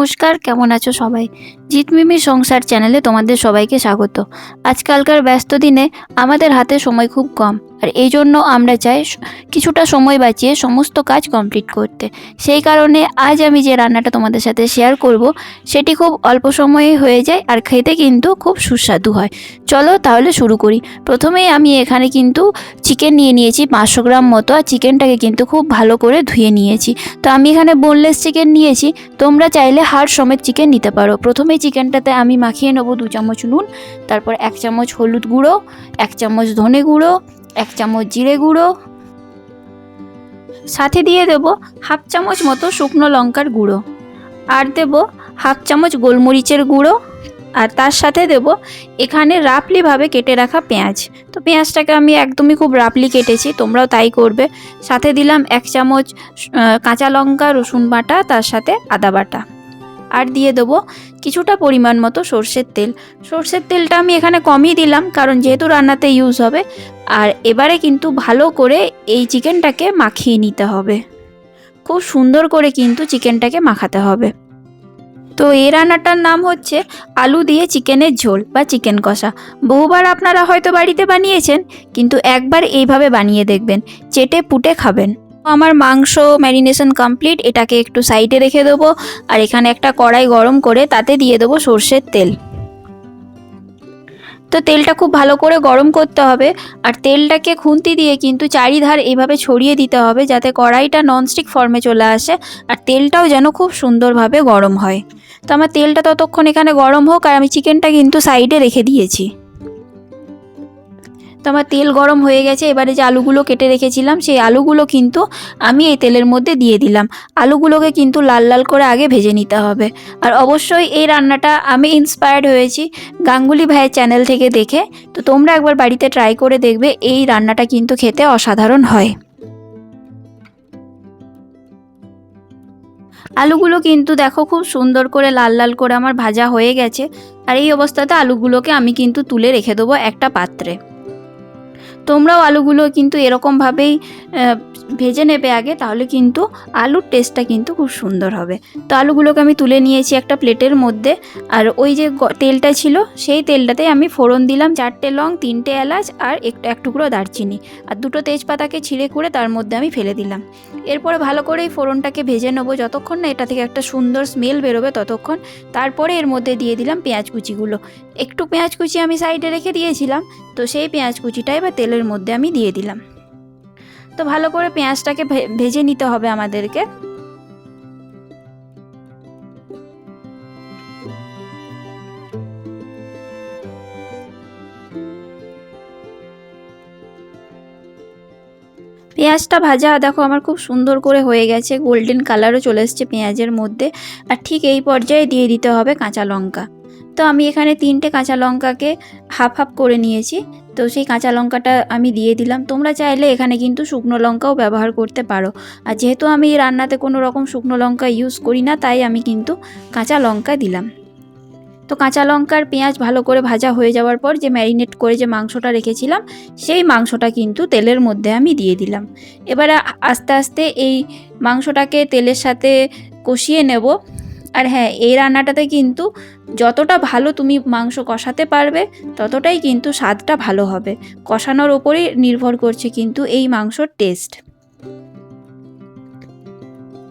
নমস্কার, কেমন আছো সবাই? জিতমিমি সংসার চ্যানেলে তোমাদের সবাইকে স্বাগত। আজকালকার ব্যস্ত দিনে আমাদের হাতে সময় খুব কম। আর এই জন্য আমরা চাই কিছুটা সময় বাঁচিয়ে সমস্ত কাজ কমপ্লিট করতে। সেই কারণে আজ আমি যে রান্নাটা তোমাদের সাথে শেয়ার করব, সেটি খুব অল্প সময়ে হয়ে যায় আর খেতে কিন্তু খুব সুস্বাদু হয়। চলো তাহলে শুরু করি। প্রথমেই আমি এখানে কিন্তু চিকেন নিয়ে নিয়েছি পাঁচশো গ্রাম মতো আর চিকেনটাকে কিন্তু খুব ভালো করে ধুয়ে নিয়েছি। তো আমি এখানে বোনলেস চিকেন নিয়েছি। তোমরা চাইলে হাড় সমেত চিকেন নিতে পারো। প্রথমে চিকেনটাতে আমি মাখিয়ে নেব দু চামচ নুন, তারপর এক চামচ হলুদ গুঁড়ো, এক চামচ ধনে গুঁড়ো এক চামচ জিরে গুঁড়ো। সাথে দিয়ে দেব হাফ চামচ মতো শুকনো লঙ্কার গুঁড়ো। আর দেব হাফ চামচ গোলমরিচের গুঁড়ো। আর তার সাথে দেব এখানে রাফলিভাবে কেটে রাখা পেঁয়াজ। তো পেঁয়াজটাকে আমি একদমই খুব রাফলি কেটেছি, তোমরাও তাই করবে। সাথে দিলাম এক চামচ কাঁচা লঙ্কা, রসুন বাটা, তার সাথে আদা বাটা। আর দিয়ে দেবো কিছুটা পরিমাণ মতো সর্ষের তেল। সর্ষের তেলটা আমি এখানে কমই দিলাম, কারণ যেহেতু রান্নাতে ইউজ হবে, আর এবারে কিন্তু ভালো করে এই চিকেনটাকে মাখিয়ে নিতে হবে। খুব সুন্দর করে কিন্তু চিকেনটাকে মাখাতে হবে। তো এই রান্নাটার নাম হচ্ছে আলু দিয়ে চিকেনের ঝোল বা চিকেন কষা। বহুবার আপনারা হয়তো বাড়িতে বানিয়েছেন, কিন্তু একবার এইভাবে বানিয়ে দেখবেন চেটে পুটে খাবেন। আমার মাংস ম্যারিনেশন কমপ্লিট, এটাকে একটু সাইডে রেখে দেবো, আর এখানে একটা কড়াই গরম করে তাতে দিয়ে দেবো সর্ষের তেল। তো তেলটা খুব ভালো করে গরম করতে হবে, আর তেলটাকে খুন্তি দিয়ে কিন্তু চারিধার এইভাবে ছড়িয়ে দিতে হবে যাতে কড়াইটা ননস্টিক ফর্মে চলে আসে, আর তেলটাও যেন খুব সুন্দরভাবে গরম হয়। তো আমার তেলটা ততক্ষণ এখানে গরম হোক, আর আমি চিকেনটা কিন্তু সাইডে রেখে দিয়েছি। তো আমার তেল গরম হয়ে গেছে, এবারে যে আলুগুলো কেটে রেখেছিলাম, সেই আলুগুলো কিন্তু আমি এই তেলের মধ্যে দিয়ে দিলাম। আলুগুলোকে কিন্তু লাল লাল করে আগে ভেজে নিতে হবে। আর অবশ্যই এই রান্নাটা আমি ইন্সপায়ার্ড হয়েছি গাঙ্গুলি ভাইয়ের চ্যানেল থেকে দেখে। তো তোমরা একবার বাড়িতে ট্রাই করে দেখবে, এই রান্নাটা কিন্তু খেতে অসাধারণ হয়। আলুগুলো কিন্তু দেখো খুব সুন্দর করে লাল লাল করে আমার ভাজা হয়ে গেছে। আর এই অবস্থাতে আলুগুলোকে আমি কিন্তু তুলে রেখে দেবো একটা পাত্রে। তোমরাও আলুগুলো কিন্তু এরকমভাবেই ভেজে নেবে আগে, তাহলে কিন্তু আলুর টেস্টটা কিন্তু খুব সুন্দর হবে। তো আলুগুলোকে আমি তুলে নিয়েছি একটা প্লেটের মধ্যে, আর ওই যে তেলটা ছিল, সেই তেলটাতে আমি ফোড়ন দিলাম চারটে লং, তিনটে এলাচ, আর একটু, এক টুকরো দারচিনি। আর দুটো তেজপাতাকে ছিঁড়ে করে তার মধ্যে আমি ফেলে দিলাম। এরপরে ভালো করে এই ফোড়নটাকে ভেজে নেব যতক্ষণ না এটা থেকে একটা সুন্দর স্মেল বেরোবে ততক্ষণ। তারপরে এর মধ্যে দিয়ে দিলাম পেঁয়াজ কুচিগুলো। একটু পেঁয়াজ কুচি আমি সাইডে রেখে দিয়েছিলাম, তো সেই পেঁয়াজ কুচিটা এবার তেলের মধ্যে আমি দিয়ে দিলাম। তো ভালো করে পেঁয়াজটাকে ভেজে নিতে হবে আমাদেরকে। পেঁয়াজটা ভাজা, দেখো আমার খুব সুন্দর করে হয়ে গেছে গোল্ডেন কালারও চলে এসছে পেঁয়াজের মধ্যে। আর ঠিক এই পর্যায়ে দিয়ে দিতে হবে কাঁচা লঙ্কা। তো আমি এখানে তিনটে কাঁচা লঙ্কাকে হাফ হাফ করে নিয়েছি। তো সেই কাঁচা লঙ্কাটা আমি দিয়ে দিলাম। তোমরা চাইলে এখানে কিন্তু শুকনো লঙ্কাও ব্যবহার করতে পারো। আর যেহেতু আমি রান্নাতে কোনো রকম শুকনো লঙ্কা ইউজ করি না, তাই আমি কিন্তু কাঁচা লঙ্কা দিলাম। তো কাঁচা লঙ্কার পেঁয়াজ ভালো করে ভাজা হয়ে যাওয়ার পর যে ম্যারিনেট করে যে মাংসটা রেখেছিলাম, সেই মাংসটা কিন্তু তেলের মধ্যে আমি দিয়ে দিলাম। এবারে আস্তে আস্তে এই মাংসটাকে তেলের সাথে কষিয়ে নেব। আর হ্যাঁ এই রান্নাটাতে কিন্তু যতটা ভালো তুমি মাংস কষাতে পারবে, ততটাই কিন্তু স্বাদটা ভালো হবে। কষানোর ওপরেই নির্ভর করছে কিন্তু এই মাংসর টেস্ট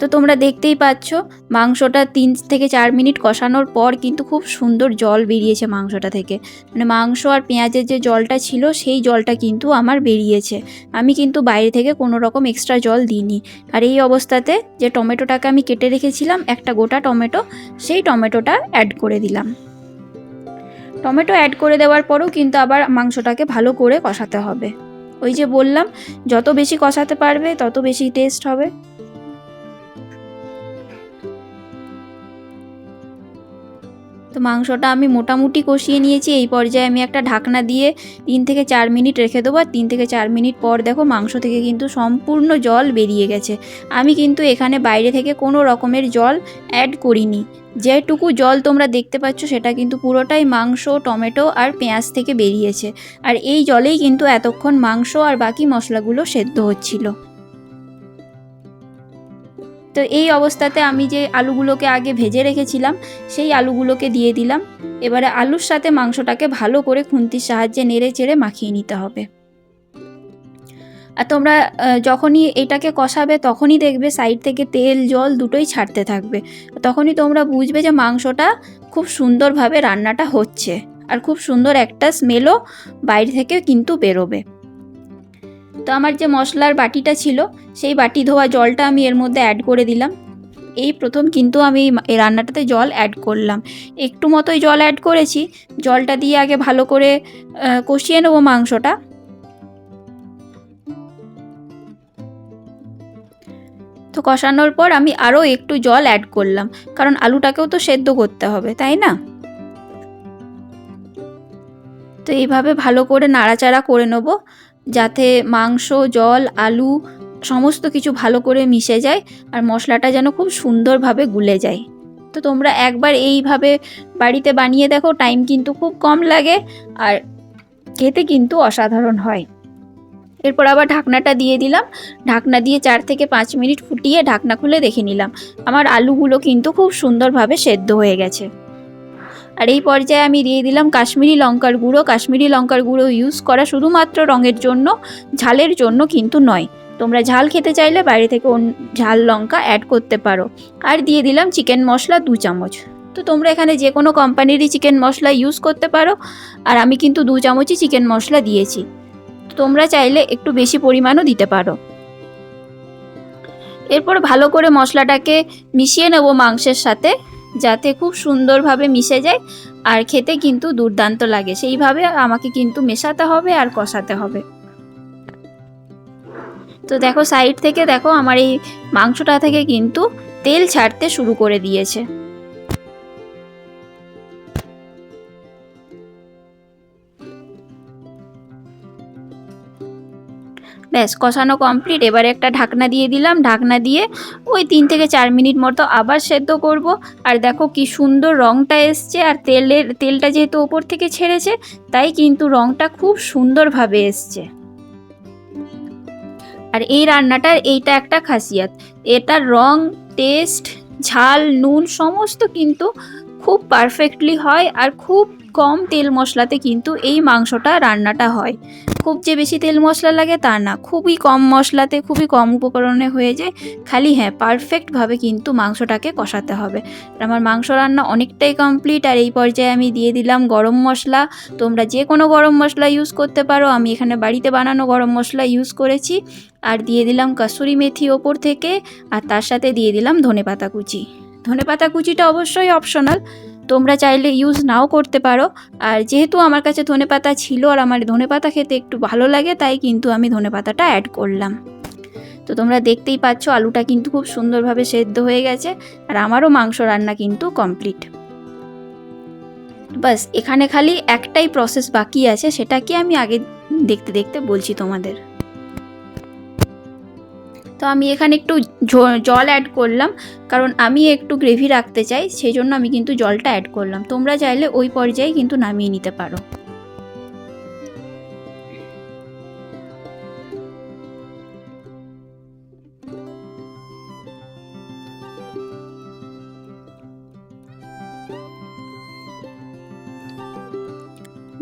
তো তোমরা দেখতেই পাচ্ছ, মাংসটা তিন থেকে চার মিনিট কষানোর পর কিন্তু খুব সুন্দর জল বেরিয়েছে মাংসটা থেকে। মানে মাংস আর পেঁয়াজের যে জলটা ছিল, সেই জলটা কিন্তু আমার বেরিয়েছে। আমি কিন্তু বাইরে থেকে কোনো রকম এক্সট্রা জল দিইনি। আর এই অবস্থাতে যে টমেটোটাকে আমি কেটে রেখেছিলাম, একটা গোটা টমেটো, সেই টমেটোটা অ্যাড করে দিলাম। টমেটো অ্যাড করে দেওয়ার পরও কিন্তু আবার মাংসটাকে ভালো করে কষাতে হবে। ওই যে বললাম, যত বেশি কষাতে পারবে, তত বেশি টেস্ট হবে। তো মাংসটা আমি মোটামুটি কষিয়ে নিয়েছি। এই পর্যায়ে আমি একটা ঢাকনা দিয়ে তিন থেকে চার মিনিট রেখে দেবো। আর তিন থেকে চার মিনিট পর দেখো মাংস থেকে কিন্তু সম্পূর্ণ জল বেরিয়ে গেছে। আমি কিন্তু এখানে বাইরে থেকে কোনো রকমের জল অ্যাড করিনি। যেটুকু জল তোমরা দেখতে পাচ্ছ সেটা কিন্তু পুরোটাই মাংস, টমেটো আর পেঁয়াজ থেকে বেরিয়েছে। আর এই জলেই কিন্তু এতক্ষণ মাংস আর বাকি মশলাগুলো সেদ্ধ হচ্ছিল। তো এই অবস্থাতে আমি যে আলুগুলোকে আগে ভেজে রেখেছিলাম, সেই আলুগুলোকে দিয়ে দিলাম। এবারে আলুর সাথে মাংসটাকে ভালো করে খুন্তির সাহায্যে নেড়ে চেড়ে মাখিয়ে নিতে হবে। আর তোমরা যখনই এটাকে কষাবে তখনই দেখবে সাইড থেকে তেল, জল দুটোই ছাড়তে থাকবে। তখনই তোমরা বুঝবে যে মাংসটা খুব সুন্দরভাবে রান্নাটা হচ্ছে। আর খুব সুন্দর একটা স্মেলও বাইরে থেকে কিন্তু বেরোবে। তো আমার যে মশলার বাটিটা ছিল, সেই বাটি ধোয়া জলটা আমি এর মধ্যে অ্যাড করে দিলাম। এই প্রথম কিন্তু আমি এই রান্নাটাতে জল অ্যাড করলাম। একটু মতোই জল অ্যাড করেছি, জলটা দিয়ে আগে ভালো করে কষিয়ে নেব মাংসটা। তো কষানোর পর আমি আরও একটু জল অ্যাড করলাম, কারণ আলুটাকেও তো সেদ্ধ করতে হবে, তাই না? তো এইভাবে ভালো করে নাড়াচাড়া করে নেব। যাতে মাংস, জল, আলু সমস্ত কিছু ভালো করে মিশে যায় আর মশলাটা যেন খুব সুন্দরভাবে গুলে যায়। তো তোমরা একবার এইভাবে বাড়িতে বানিয়ে দেখো, টাইম কিন্তু খুব কম লাগে আর খেতে কিন্তু অসাধারণ হয়। এরপর আবার ঢাকনাটা দিয়ে দিলাম। ঢাকনা দিয়ে চার থেকে পাঁচ মিনিট ফুটিয়ে ঢাকনা খুলে দেখে নিলাম। আমার আলুগুলো কিন্তু খুব সুন্দরভাবে সেদ্ধ হয়ে গেছে। আর এই পর্যায়ে আমি দিয়ে দিলাম কাশ্মীরি লঙ্কার গুঁড়ো। কাশ্মীরি লঙ্কার গুঁড়ো ইউজ করা শুধুমাত্র রঙের জন্য, ঝালের জন্য কিন্তু নয়। তোমরা ঝাল খেতে চাইলে বাইরে থেকে ঝাল লঙ্কা অ্যাড করতে পারো। আর দিয়ে দিলাম চিকেন মশলা দু চামচ। তো তোমরা এখানে যে কোনো কোম্পানিরই চিকেন মশলা ইউজ করতে পারো। আর আমি কিন্তু দু চামচই চিকেন মশলা দিয়েছি। তোমরা চাইলে একটু বেশি পরিমাণও দিতে পারো। এরপর ভালো করে মশলাটাকে মিশিয়ে নেব মাংসের সাথে। যাতে খুব সুন্দরভাবে মিশে যায় আর খেতে কিন্তু দুর্দান্ত লাগে। সেইভাবে আমাকে কিন্তু মেশাতে হবে আর কষাতে হবে। তো দেখো সাইড থেকে দেখো, আমার এই মাংসটা থেকে কিন্তু তেল ছাড়তে শুরু করে দিয়েছে। ব্যাস, কষানো কমপ্লিট এবারে একটা ঢাকনা দিয়ে দিলাম। ঢাকনা দিয়ে ওই তিন থেকে চার মিনিট মতো আবার সেদ্ধ করব। আর দেখো কি সুন্দর রঙটা এসছে। আর তেলের, তেলটা যেহেতু ওপর থেকে ছেড়েছে, তাই কিন্তু রঙটা খুব সুন্দরভাবে এসছে। আর এই রান্নাটার এইটা একটা খাসিয়াত। এটার রং টেস্ট ঝাল, নুন সমস্ত কিন্তু খুব পারফেক্টলি হয় আর খুব কম তেল মশলাতে কিন্তু এই মাংসটা রান্নাটা হয়। খুব যে বেশি তেল মশলা লাগে তা না, খুবই কম মশলাতে, খুবই কম উপকরণে হয়ে যায়। খালি হ্যাঁ পারফেক্টভাবে কিন্তু মাংসটাকে কষাতে হবে। আমার মাংস রান্না অনেকটাই কমপ্লিট আর এই পর্যায়ে আমি দিয়ে দিলাম গরম মশলা। তোমরা যে কোনো গরম মশলা ইউজ করতে পারো। আমি এখানে বাড়িতে বানানো গরম মশলা ইউজ করেছি। আর দিয়ে দিলাম কাসুরি মেথি ওপর থেকে। আর তার সাথে দিয়ে দিলাম ধনেপাতা কুচি। ধনেপাতা কুচিটা অবশ্যই অপশনাল তোমরা চাইলে ইউজ নাও করতে পারো। আর যেহেতু আমার কাছে ধনেপাতা ছিল আর আমার ধনেপাতা খেতে একটু ভালো লাগে, তাই কিন্তু আমি ধনেপাতাটা অ্যাড করলাম। তো তোমরা দেখতেই পাচ্ছ, আলুটা কিন্তু খুব সুন্দরভাবে সেদ্ধ হয়ে গেছে আর আমারও মাংস রান্না কিন্তু কমপ্লিট বাস, এখানে খালি একটাই প্রসেস বাকি আছে সেটা কি আমি আগে দেখতে দেখতে বলছি তোমাদের। তো আমি এখানে একটু জল অ্যাড করলাম, কারণ আমি একটু গ্রেভি রাখতে চাই সেই জন্য আমি কিন্তু জলটা অ্যাড করলাম। তোমরা চাইলে ওই পর্যায়ে কিন্তু নামিয়ে নিতে পারো।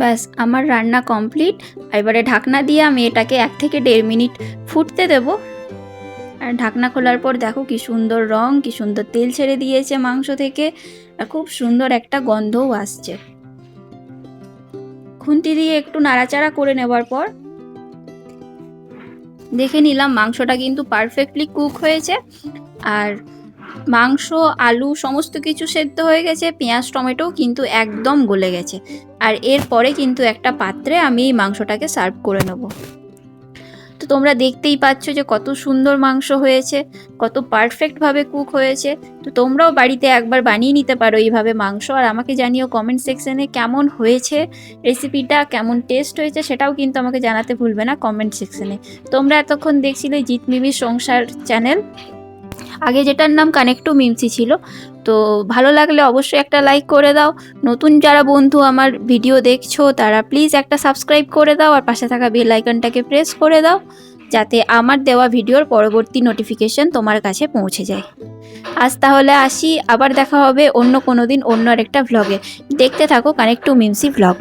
ব্যাস, আমার রান্না কমপ্লিট এবারে ঢাকনা দিয়ে আমি এটাকে এক থেকে দেড় মিনিট ফুটতে দেবো। আর ঢাকনা খোলার পর দেখো কি সুন্দর রং, কি সুন্দর তেল ছেড়ে দিয়েছে মাংস থেকে। আর খুব সুন্দর একটা গন্ধও আসছে। খুন্তি দিয়ে একটু নাড়াচাড়া করে নেবার পর দেখে নিলাম মাংসটা কিন্তু পারফেক্টলি কুক হয়েছে। আর মাংস, আলু সমস্ত কিছু সেদ্ধ হয়ে গেছে, পেঁয়াজ, টমেটো কিন্তু একদম গলে গেছে। আর এরপরে কিন্তু একটা পাত্রে আমি এই মাংসটাকে সার্ভ করে নেব। তোমরা দেখতেই পাচ্ছ যে কত সুন্দর মাংস হয়েছে, কত পারফেক্টভাবে কুক হয়েছে। তো তোমরাও বাড়িতে একবার বানিয়ে নিতে পারো এইভাবে মাংস। আর আমাকে জানিও কমেন্ট সেকশনে কেমন হয়েছে রেসিপিটা কেমন টেস্ট হয়েছে সেটাও কিন্তু আমাকে জানাতে ভুলবে না কমেন্ট সেকশনে তোমরা এতক্ষণ দেখছিলে জিৎ মিমির সংসার চ্যানেল আগে যেটার নাম কানেক্টু মিমসি ছিল, তো ভালো লাগলে অবশ্যই একটা লাইক করে দাও। নতুন যারা বন্ধু আমার ভিডিও দেখছ, তারা প্লিজ একটা সাবস্ক্রাইব করে দাও আর পাশে থাকা বেল আইকনটাকে প্রেস করে দাও, যাতে আমার দেওয়া ভিডিওর পরবর্তী নোটিফিকেশন তোমার কাছে পৌঁছে যায়। আজ তাহলে আসি, আবার দেখা হবে অন্য কোনো দিন অন্য আরেকটা ভ্লগে দেখতে থাকো কানেক্ট টু মিমসি ভ্লগ